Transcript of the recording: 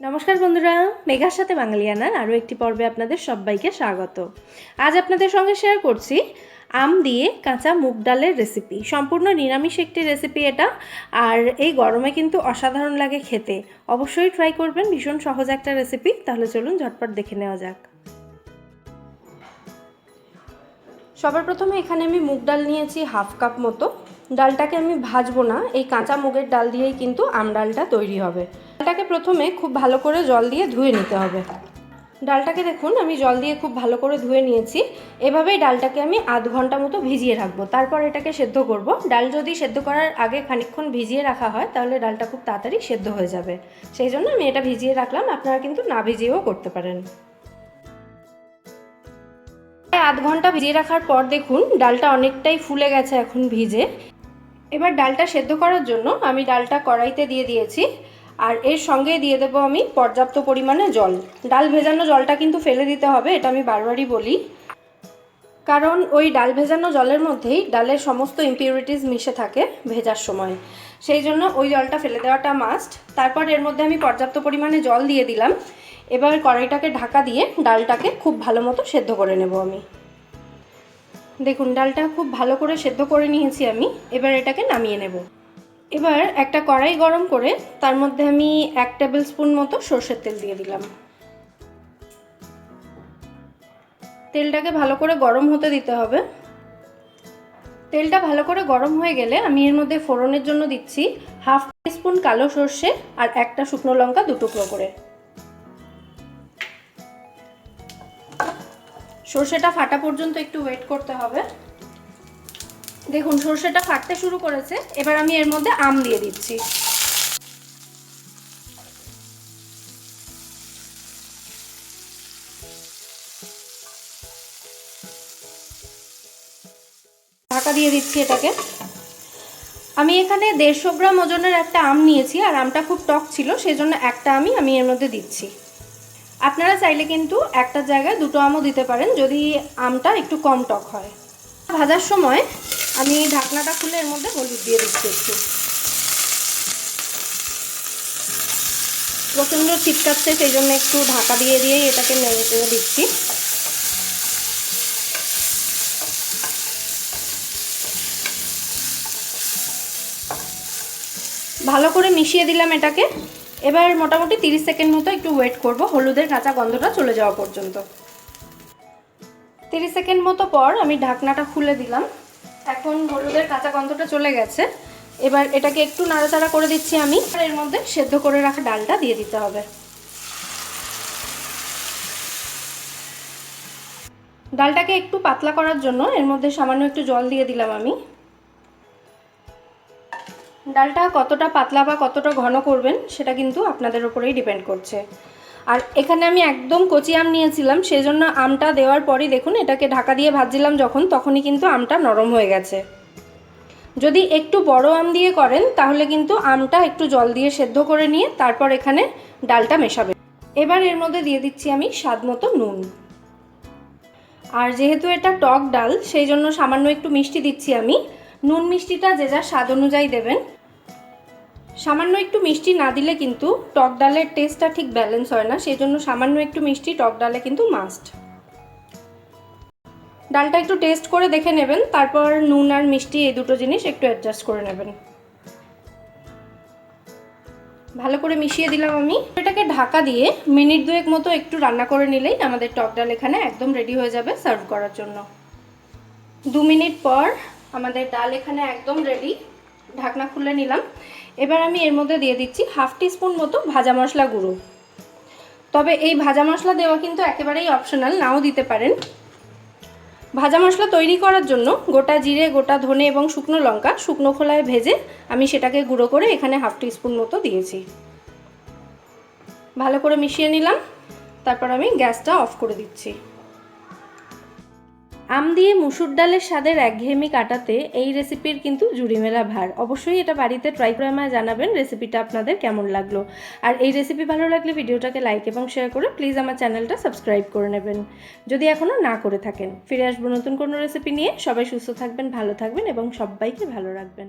নমস্কার বন্ধুরা, মেঘার সাথে বাঙালিয়ানার আরও একটি পর্বে আপনাদের সবাইকে স্বাগত। আজ আপনাদের সঙ্গে শেয়ার করছি আম দিয়ে কাঁচা মুগ ডালের রেসিপি সম্পূর্ণ নিরামিষ একটি রেসিপি এটা, আর এই গরমে কিন্তু অসাধারণ লাগে খেতে। অবশ্যই ট্রাই করবেন, ভীষণ সহজ একটা রেসিপি তাহলে চলুন ঝটপট দেখে নেওয়া যাক। সবার প্রথমে এখানে আমি মুগ ডাল নিয়েছি হাফ কাপ মতো। ডালটাকে আমি ভাজবো না, এই কাঁচা মুগের ডাল দিয়েই কিন্তু আম ডালটা তৈরি হবে। ডালটাকে প্রথমে খুব ভালো করে জল দিয়ে ধুয়ে নিতে হবে। ডালটাকে দেখুন, আমি জল দিয়ে খুব ভালো করে ধুয়ে নিয়েছি। এভাবেই ডালটাকে আমি আধ ঘণ্টা মতো ভিজিয়ে রাখব। তারপর এটাকে সেদ্ধ করব। ডাল যদি সেদ্ধ করার আগে খানিকক্ষণ ভিজিয়ে রাখা হয়, তাহলে ডালটা খুব তাড়াতাড়ি সেদ্ধ হয়ে যাবে। সেই জন্য আমি এটা ভিজিয়ে রাখলাম। আপনারা কিন্তু না ভিজিয়েও করতে পারেন। আধ ঘণ্টা ভিজিয়ে রাখার পর দেখুন, ডালটা অনেকটাই ফুলে গেছে এখন ভিজে। এবার ডালটা সেদ্ধ করার জন্য আমি ডালটা কড়াইতে দিয়ে দিয়েছি। আর এর সঙ্গে দিয়ে দেবো আমি পর্যাপ্ত পরিমাণে জল। ডাল ভেজানো জলটা কিন্তু ফেলে দিতে হবে, এটা আমি বারবারই বলি। কারণ ওই ডাল ভেজানো জলের মধ্যেই ডালের সমস্ত ইম্পিউরিটিস মিশে থাকে ভেজার সময়। সেই জন্য ওই জলটা ফেলে দেওয়াটা মাস্ট তারপর এর মধ্যে আমি পর্যাপ্ত পরিমাণে জল দিয়ে দিলাম। এবার কড়াইটাকে ঢাকা দিয়ে ডালটাকে খুব ভালো মতো সেদ্ধ করে নেব আমি। দেখুন, ডালটা খুব ভালো করে সেদ্ধ করে নিয়েছি আমি। এবার এটাকে নামিয়ে নেব। এবার একটা কড়াই গরম করে তার মধ্যে আমি এক টেবিল স্পুন মতো সর্ষের তেল দিয়ে দিলাম। তেলটাকে ভালো করে গরম হতে দিতে হবে। তেলটা ভালো করে গরম হয়ে গেলে আমি এর মধ্যে ফোড়নের জন্য দিচ্ছি হাফ স্পুন কালো সর্ষে আর একটা শুকনো লঙ্কা দুটুকরো করে। সর্ষেটা ফাটা পর্যন্ত একটু ওয়েট করতে হবে। দেখুন, সর্ষেটা ফাটতে শুরু করেছে। এবার আমি এর মধ্যে আম দিয়ে দিচ্ছি। ঢাকা দিয়ে দিচ্ছি এটাকে। আমি এখানে দেড়শো গ্রাম ওজনের একটা আম নিয়েছি, আর আমটা খুব টক ছিল, সেজন্য একটা আমি আমি এর মধ্যে দিচ্ছি। আপনারা চাইলে কিন্তু একটা জায়গায় দুটো আমও দিতে পারেন, যদি আমটা একটু কম টক হয়। ভাজার সময় আমি ঢাকনাটা খুলে এর মধ্যে হলুদ দিয়ে দিচ্ছি একটু। প্রচণ্ড ছিটকাচ্ছে, সেই জন্য একটু ঢাকা দিয়ে দিয়েই এটাকে নেড়ে চেড়ে দিচ্ছি। ভালো করে মিশিয়ে দিলাম এটাকে। এবার মোটামুটি তিরিশ সেকেন্ড মতো একটু ওয়েট করব, হলুদের কাঁচা গন্ধটা চলে যাওয়া পর্যন্ত। তিরিশ সেকেন্ড মতো পর আমি ঢাকনাটা খুলে দিলাম। এখন হলুদের কাঁচা গন্ধটা চলে গেছে। এবার এটাকে একটু নাড়াচাড়া করে দিচ্ছি আমি। আর এর মধ্যে সেদ্ধ করে রাখা ডালটা দিয়ে দিতে হবে। ডালটাকে একটু পাতলা করার জন্য এর মধ্যে সামান্য একটু জল দিয়ে দিলাম আমি। ডালটা কতটা পাতলা বা কতটা ঘন করবেন, সেটা কিন্তু আপনাদের উপরেই ডিপেন্ড করছে। আর এখানে আমি একদম কচি আম নিয়েছিলাম সেই জন্য আমটা দেওয়ার পরই দেখুন, এটাকে ঢাকা দিয়ে ভাজছিলাম যখন, তখনই কিন্তু আমটা নরম হয়ে গেছে। যদি একটু বড় আম দিয়ে করেন, তাহলে কিন্তু আমটা একটু জল দিয়ে সেদ্ধ করে নিয়ে, তারপর এখানে ডালটা মেশাবে এবার এর মধ্যে দিয়ে দিচ্ছি আমি স্বাদ মতো নুন। আর যেহেতু এটা টক ডাল, সেই জন্য সামান্য একটু মিষ্টি দিচ্ছি আমি। নুন মিষ্টিটা যে যার স্বাদ অনুযায়ী দেবেন। সামান্য একটু মিষ্টি না দিলে কিন্তু টক ডালের টেস্টটা ঠিক ব্যালেন্স হয় না সেই জন্য সামান্য একটু মিষ্টি, টক ডালে কিন্তু মাস্ট ডালটা একটু টেস্ট করে দেখে নেবেন, তারপর নুন আর মিষ্টি এই দুটো জিনিস একটু অ্যাডজাস্ট করে নেবেন। ভালো করে মিশিয়ে দিলাম আমি। এটাকে ঢাকা দিয়ে মিনিট দুয়েক মতো একটু রান্না করে নিলেই আমাদের টক ডাল এখানে একদম রেডি হয়ে যাবে সার্ভ করার জন্য। দু মিনিট পর আমাদের ডাল এখানে একদম রেডি ঢাকনা খুলে নিলাম। এবার আমি এর মধ্যে দিয়ে দিচ্ছি হাফ স্পুন মতো ভাজা মশলা গুঁড়ো। তবে এই ভাজা মশলা দেওয়া কিন্তু একেবারেই অপশনাল নাও দিতে পারেন। ভাজা মশলা তৈরি করার জন্য গোটা জিরে, গোটা ধনে এবং শুকনো লঙ্কা শুকনো খোলায় ভেজে আমি সেটাকে গুঁড়ো করে এখানে হাফ স্পুন মতো দিয়েছি। ভালো করে মিশিয়ে নিলাম। তারপর আমি গ্যাসটা অফ করে দিচ্ছি। আম দিয়ে মুসুর ডালের স্বাদের একঘেয়েমি কাটাতে এই রেসিপির কিন্তু জুড়িমেলা ভার। অবশ্যই এটা বাড়িতে ট্রাই করে আমায় জানাবেন রেসিপিটা আপনাদের কেমন লাগল। আর এই রেসিপি ভালো লাগলে ভিডিওটাকে লাইক এবং শেয়ার করে প্লিজ আমার চ্যানেলটা সাবস্ক্রাইব করে নেবেন। যদি এখনও না করে থাকেন, ফিরে আসব নতুন কোনো রেসিপি নিয়ে। সবাই সুস্থ থাকবেন, ভালো থাকবেন এবং সবাইকে ভালো রাখবেন।